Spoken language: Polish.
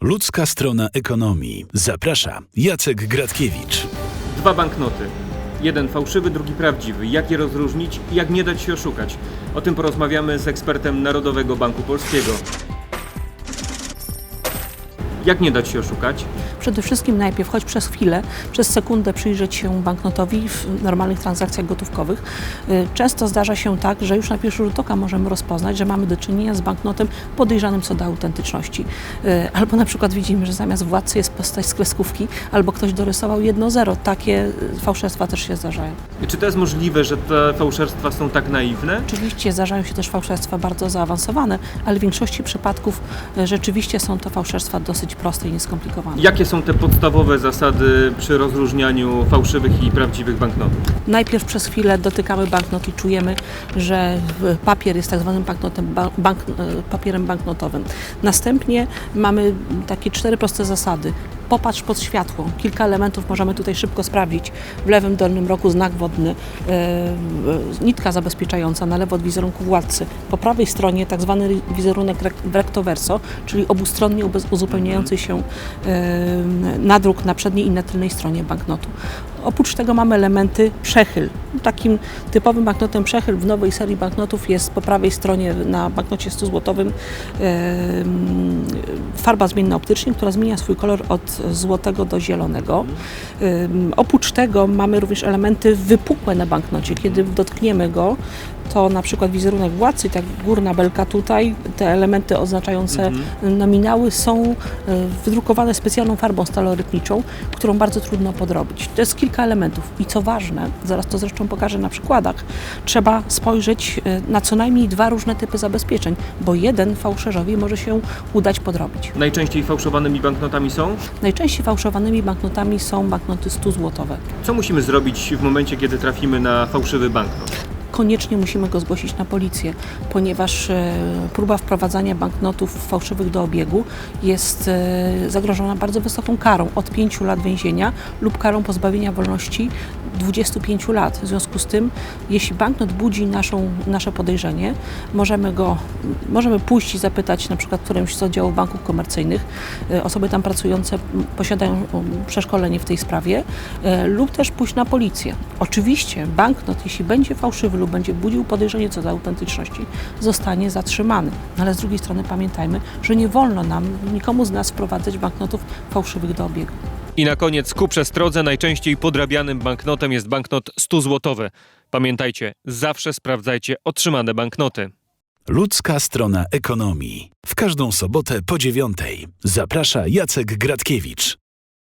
Ludzka strona ekonomii. Zaprasza Jacek Gratkiewicz. Dwa banknoty. Jeden fałszywy, drugi prawdziwy. Jak je rozróżnić i jak nie dać się oszukać? O tym porozmawiamy z ekspertem Narodowego Banku Polskiego. Jak nie dać się oszukać? Przede wszystkim najpierw, choć przez chwilę, przez sekundę przyjrzeć się banknotowi w normalnych transakcjach gotówkowych. Y, Często zdarza się tak, że już na pierwszy rzut oka możemy rozpoznać, że mamy do czynienia z banknotem podejrzanym co do autentyczności. Y, Albo na przykład widzimy, że zamiast władcy jest postać z kreskówki, albo ktoś dorysował jedno zero. Takie y, fałszerstwa też się zdarzają. Czy to jest możliwe, że te fałszerstwa są tak naiwne? Oczywiście zdarzają się też fałszerstwa bardzo zaawansowane, ale w większości przypadków rzeczywiście są to fałszerstwa dosyć proste i nieskomplikowane. Jakie są te podstawowe zasady przy rozróżnianiu fałszywych i prawdziwych banknotów? Najpierw przez chwilę dotykamy banknot i czujemy, że papier jest tak zwanym banknotem, ba- bank, e, papierem banknotowym. Następnie mamy takie cztery proste zasady. Popatrz pod światło. Kilka elementów możemy tutaj szybko sprawdzić. W lewym dolnym rogu znak wodny, e, e, nitka zabezpieczająca na lewo od wizerunku władcy. Po prawej stronie tak zwany wizerunek recto verso, czyli obustronnie uzupełniający się e, nadruk na przedniej i na tylnej stronie banknotu. Oprócz tego mamy elementy przechyl. Takim typowym banknotem przechyl w nowej serii banknotów jest po prawej stronie na banknocie 100 złotowym em, farba zmienna optycznie, która zmienia swój kolor od złotego do zielonego. Oprócz tego mamy również elementy wypukłe na banknocie. Kiedy dotkniemy go, to na przykład wizerunek władcy, tak górna belka tutaj, te elementy oznaczające nominały są e, wydrukowane specjalną farbą stalorytniczą, którą bardzo trudno podrobić. To jest kilka elementów i co ważne, zaraz to zresztą pokażę na przykładach, trzeba spojrzeć e, na co najmniej dwa różne typy zabezpieczeń, bo jeden fałszerzowi może się udać podrobić. Najczęściej fałszowanymi banknotami są? Najczęściej fałszowanymi banknotami są banknoty 100 złotowe. Co musimy zrobić w momencie, kiedy trafimy na fałszywy banknot? Koniecznie musimy go zgłosić na policję, ponieważ e, próba wprowadzania banknotów fałszywych do obiegu jest e, zagrożona bardzo wysoką karą od 5 lat więzienia lub karą pozbawienia wolności 25 lat. W związku z tym, jeśli banknot budzi naszą, nasze podejrzenie, możemy go, możemy pójść i zapytać na przykład którymś z oddziałów banków komercyjnych. E, Osoby tam pracujące posiadają przeszkolenie w tej sprawie e, lub też pójść na policję. Oczywiście banknot, jeśli będzie fałszywy lub będzie budził podejrzenie co do autentyczności, zostanie zatrzymany. No ale z drugiej strony pamiętajmy, że nie wolno nam, nikomu z nas wprowadzać banknotów fałszywych do obiegu. I na koniec ku przestrodze najczęściej podrabianym banknotem jest banknot 100 złotowy. Pamiętajcie, zawsze sprawdzajcie otrzymane banknoty. Ludzka strona ekonomii. W każdą sobotę po dziewiątej. Zaprasza Jacek Gratkiewicz.